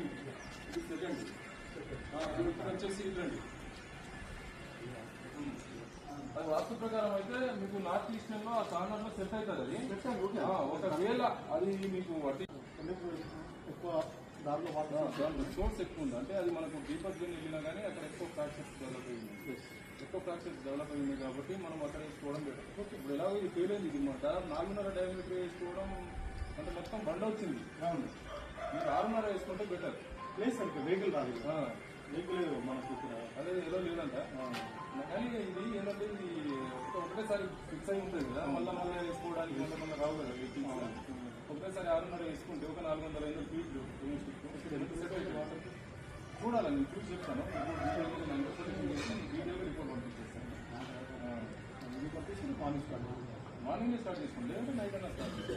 ఇది సెకండ్ వచ్చేసి ఇదండి అది వాస్తు ప్రకారం అయితే మీకు నార్త్ ఈస్టర్న్లో ఆ కార్నర్లో సెట్ అవుతుంది అది ఒకవేళ అది మీకు వడ్డీ ఎక్కువ దాంట్లో సోర్స్ ఎక్కువ ఉంది అంటే అది మనకు డీపర్ జోన్ వెళ్ళినా కానీ అక్కడ ఎక్కువ ఫ్రాక్చర్స్ డెవలప్ అయింది ఎక్కువ ఫ్రాక్చర్స్ డెవలప్ అయింది కాబట్టి మనం అక్కడ వేసుకోవడం బెటర్ ఇప్పుడు ఎలాగో ఇది ఫెయిల్ అయింది ఇది మన నాలుగున్నర డయామీటర్ వేసుకోవడం అంటే మొత్తం బండ వచ్చింది మీరు ఆరున్నర వేసుకుంటే బెటర్ ప్లేస్ అంటే వెహికల్ రాదు వెహికల్ మనకు అదే ఏదో లేదంట. కానీ ఇది ఏంటంటే ఇది ఒక- ఒకటేసారి ఫిక్స్ అయి ఉంటుంది కదా మళ్ళీ మళ్ళీ వేసుకోవడానికి మళ్ళీ మళ్ళీ రావు కదా వెహికల్స్ ఒకటేసారి ఆరున్నర వేసుకుంటే ఒక నాలుగు వందల ఐదు ఫీట్ చూడాలి నేను చూసి చెప్తాను. వీడియో రిపోర్ట్ పంపించేస్తాను. ఇది మార్నింగ్ స్టార్ట్ మార్నింగ్ స్టార్ట్ చేసుకోండి లేదంటే నైట్ అయినా స్టార్ట్ చేసుకోండి.